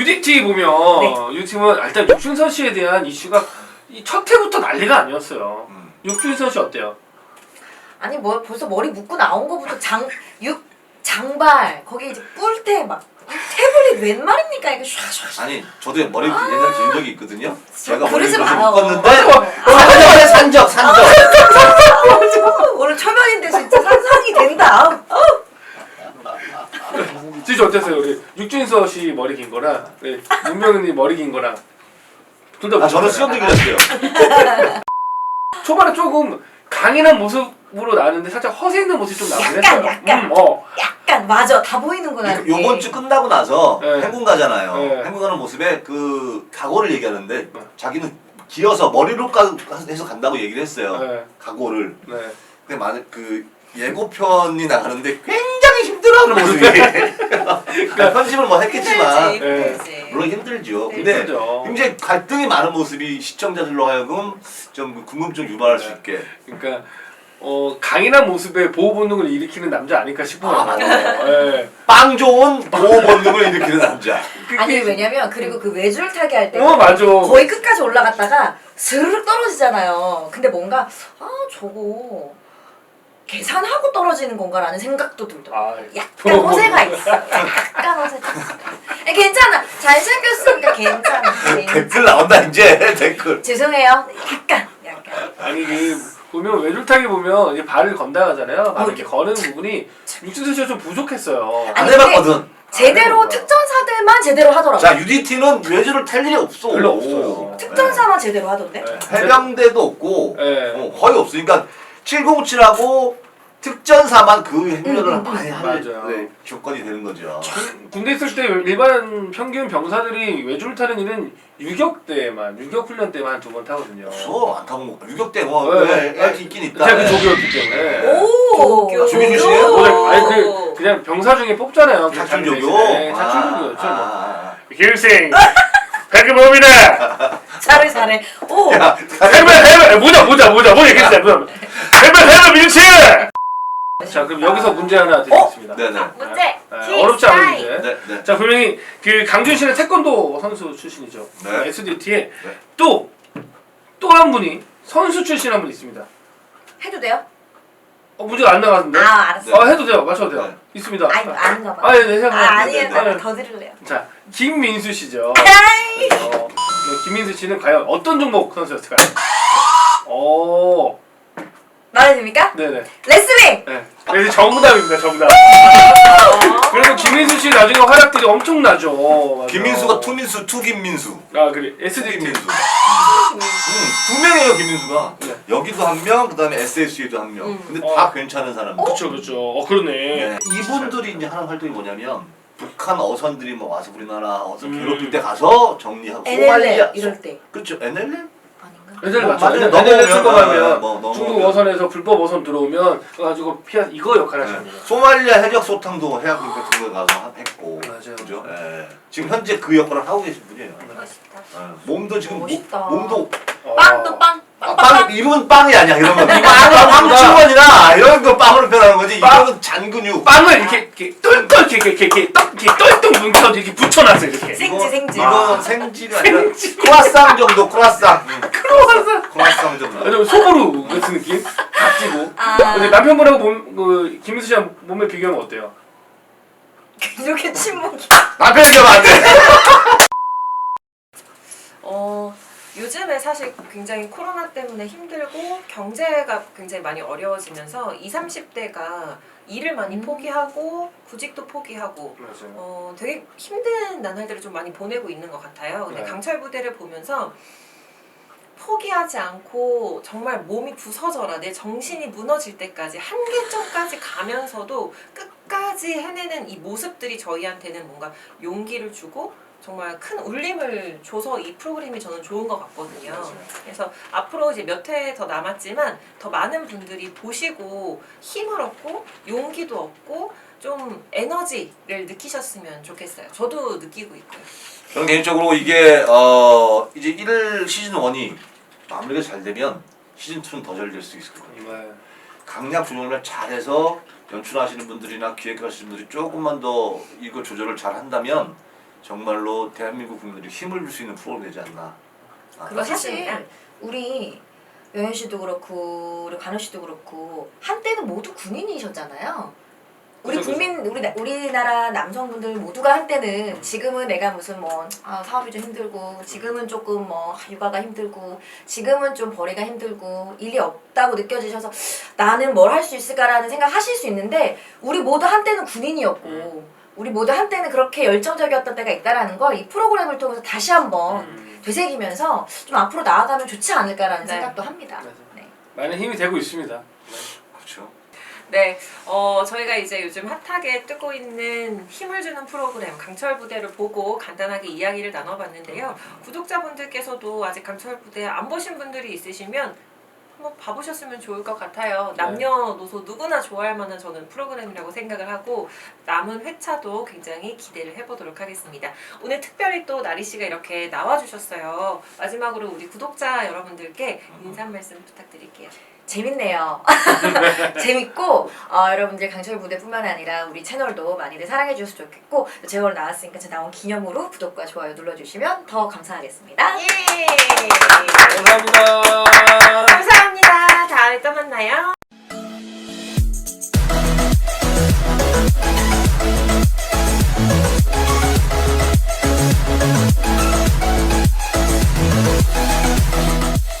UDT 보면 네. UDT는 일단 육준선 씨에 대한 이슈가 이첫 해부터 난리가 아니었어요. 음. 육준선 씨 어때요? 아니 뭐 벌써 머리 묶고 나온 거부터 장, 육, 장발 거기 이제 뿔 때 막 태블릿 웬 말입니까 이거 샤샤 아니 저도 머리 옛날 긴 적이 있거든요. 제가 머리를 그러지 이렇게 마요. 묶었는데. 산적에 산적 산적. 오늘 초면인데 진짜 상상이 된다 진짜 어땠어요? 우리 육준서 씨 머리 긴 거랑 우리 문명은이 머리 긴 거랑 둘 다 아 저는 수염 되기였어요. 초반에 조금 강인한 모습으로 나왔는데 살짝 허세 있는 모습이 좀 나오긴 약간, 했어요. 약간. 음, 어. 약간 맞아 다 보이는구나 이렇게. 요번 주 끝나고 나서 네. 행군 가잖아요. 네. 행군 가는 모습에 그 각오를 얘기하는데 네. 자기는 기어서 머리로 가, 해서 간다고 얘기를 했어요. 네. 각오를. 네. 근데 많은 그 예고편이 나가는데 굉장히 힘들어하는 모습이. 그러니까 편집을 뭐 했겠지만 힘들지 네. 힘들지 물론 힘들죠. 네. 근데 힘들죠. 굉장히 갈등이 많은 모습이 시청자들로 하여금 좀 궁금증 유발할 수 네. 있게. 그러니까 어, 강인한 모습에 보호 본능을 일으키는 남자 아닐까 싶어요. 아. 예. 빵 좋은 보호 본능을 일으키는 남자. 아니 왜냐면 그리고 그 외줄 타기 할 때 어 맞아. 거의 끝까지 올라갔다가 스르륵 떨어지잖아요 근데 뭔가 아 저거 계산하고 떨어지는 건가라는 생각도 들더라고 아, 약간 허세가 있어 약간 있어 아, 괜찮아 잘생겼으니까 괜찮아 괜찮아. 댓글 나온다 이제 댓글. 죄송해요 약간 약간 아니 그 보면 외줄타기 보면 이제 발을 건다 하잖아요. 발 어, 이렇게 거는 부분이 육준서 씨가 좀 부족했어요. 안 아니, 해봤거든. 제대로 아, 특전사들만 제대로 하더라고 자 UDT는 외주를 탈 일이 없어. 별로 없어요. 특전사만 제대로 하던데 네. 해병대도 없고 네. 어, 거의 없어. 그러니까 707하고 특전사만 그 행렬을 많이 할 맞아요. 네, 조건이 되는 거죠. 군- 군대 있을 때 일반 평균 병사들이 외줄 타는 일은 유격 때만 유격 훈련 때만 두 번 타거든요. 없어 안 타본 거. 유격대 뭐 네. 네. 네. 있긴 있다. 제가 그 조교였기 때문에. 오 조교 출신이에요? 오늘 아니 그 그냥 병사 중에 뽑잖아요. 그 자기 조교. 대신에. 작전 조교였죠. 뭐. 아, 길생 백금호입니다. 잘해 잘해 오 야, 해발 해발 모자 모자 모자 모자 괜찮아요. 모자. 해발 해발 밀치. 자 그럼 여기서 문제 하나 드리겠습니다. 네 네. 문제 네, 어렵지 않은 문제. 네, 네. 자 분명히 그 강준 씨는 태권도 선수 출신이죠. 네. SDT에 네. 또또 한 분이 선수 출신 한 분 있습니다. 해도 돼요? 어 문제가 안 나갔는데. 아 알았어 아 해도 돼요. 맞춰도 돼요. 네. 있습니다. 아니 아닌가 봐 아, 네, 네, 생각. 아, 아니에요. 네, 네, 네. 더 들을래요. 자, 김민수 씨죠. 아이. 어, 김민수 씨는 과연 어떤 종목 선수였을까요? 오, 말해도 됩니까? 네네. 레슬링. 네. 그래서 정답입니다, 정답. 그래서 김민수 씨 나중에 활약들이 엄청나죠. 맞아요. 김민수가 투민수 투김민수. 아, 그래. SDT. 투김민수. 음, 두 명이에요 김민수가. 네. 여기도 한 명, 그다음에 SSU도 한 명. 음. 근데 어. 다 괜찮은 사람. 그렇죠, 그렇죠. 어, 그러네. 네. 이분들이 이제 하는 활동이 뭐냐면 북한 어선들이 뭐 와서 우리나라 어선 음. 괴롭힐 때 가서 정리하고 NLL 이럴 때 그렇죠 NLL? 아닌가? 애들 뭐, 맞죠. 맞아요. 애들 넘어오면, 출범하면 뭐, 넘어오면. 중국 어선에서 불법 어선 들어오면 그래가지고 피하 이거 역할 네. 하십니다. 소말리아 해적 소탕도 해학 거 가서 하- 했고 맞아요. 그죠? 예. 지금 현재 그 역할을 하고 계신 분이에요. 멋있다. 예. 몸도 지금 모, 멋있다. 몸도 어. 빵도 빵. 아, 빵, 빵, 빵 이름은 빵이 아니야 이런 거. 빵은 빵. 주머니나 이런 거 빵으로 표현하는 거지. 빵. 이거는 잔근육. 빵을 이렇게 이렇게 똘똘 이렇게 이렇게 이렇게 떡 이렇게 똘똘 뭉쳐 이렇게 붙여놨어 이렇게. 생지, 생지. 이거는 생지가 아니라 크라상 정도 크라상. 응. 크로와상. 크라상 정도. 아니 소보루 같은 느낌? 각지고. 아. 근데 남편분하고 몸, 그 김민수 씨랑 몸매 비교하면 어때요? 이렇게 침묵이. 남편 얘기하면 안 돼. 어, 요즘에 사실 굉장히 코로나 때문에 힘들고 경제가 굉장히 많이 어려워지면서 20, 30대가 일을 많이 음. 포기하고 구직도 포기하고 맞아요. 어, 되게 힘든 나날들을 좀 많이 보내고 있는 것 같아요. 근데 네. 강철 부대를 보면서 포기하지 않고 정말 몸이 부서져라 내 정신이 무너질 때까지 한계점까지 가면서도 끝 까지 해내는 이 모습들이 저희한테는 뭔가 용기를 주고 정말 큰 울림을 줘서 이 프로그램이 저는 좋은 것 같거든요. 그래서 앞으로 이제 몇 회 더 남았지만 더 많은 분들이 보시고 힘을 얻고 용기도 얻고 좀 에너지를 느끼셨으면 좋겠어요. 저도 느끼고 있고요. 저는 개인적으로 이게 어 이제 1 시즌 1이 마무리가 잘 되면 시즌 2는 더 잘 될 수 있을 거예요. 정말 강약 조정을 잘해서 연출하시는 분들이나 기획하시는 분들이 조금만 더 이거 조절을 잘 한다면 정말로 대한민국 국민들이 힘을 줄 수 있는 프로그램이 되지 않나. 아, 그리고 사실 맞습니다. 우리 여현 씨도 그렇고 우리 관우 씨도 그렇고 한때는 모두 군인이셨잖아요. 우리 국민 우리 나- 우리나라 남성분들 모두가 한때는 지금은 내가 무슨 뭐 아, 사업이 좀 힘들고 지금은 조금 뭐 아, 육아가 힘들고 지금은 좀 벌이가 힘들고 일이 없다고 느껴지셔서 나는 뭘 할 수 있을까라는 생각 하실 수 있는데 우리 모두 한때는 군인이었고 우리 모두 한때는 그렇게 열정적이었던 때가 있다라는 걸 이 프로그램을 통해서 다시 한번 음. 되새기면서 좀 앞으로 나아가면 좋지 않을까라는 네. 생각도 합니다. 맞아요. 네. 많은 힘이 되고 있습니다. 그렇죠. 네, 어, 저희가 이제 요즘 핫하게 뜨고 있는 힘을 주는 프로그램 강철 부대를 보고 간단하게 이야기를 나눠봤는데요. 구독자분들께서도 아직 강철 부대 안 보신 분들이 있으시면 한번 봐보셨으면 좋을 것 같아요. 남녀노소 누구나 좋아할 만한 저는 프로그램이라고 생각을 하고 남은 회차도 굉장히 기대를 해보도록 하겠습니다. 오늘 특별히 또 나리 씨가 이렇게 나와주셨어요. 마지막으로 우리 구독자 여러분들께 인사 한 말씀 부탁드릴게요. 재밌네요. 재밌고 어, 여러분들 강철 부대뿐만 아니라 우리 채널도 많이들 사랑해 주셨으면 좋겠고 제가 오늘 나왔으니까 제 나온 기념으로 구독과 좋아요 눌러주시면 더 감사하겠습니다. 예! 감사합니다. 감사합니다. 다음에 또 만나요.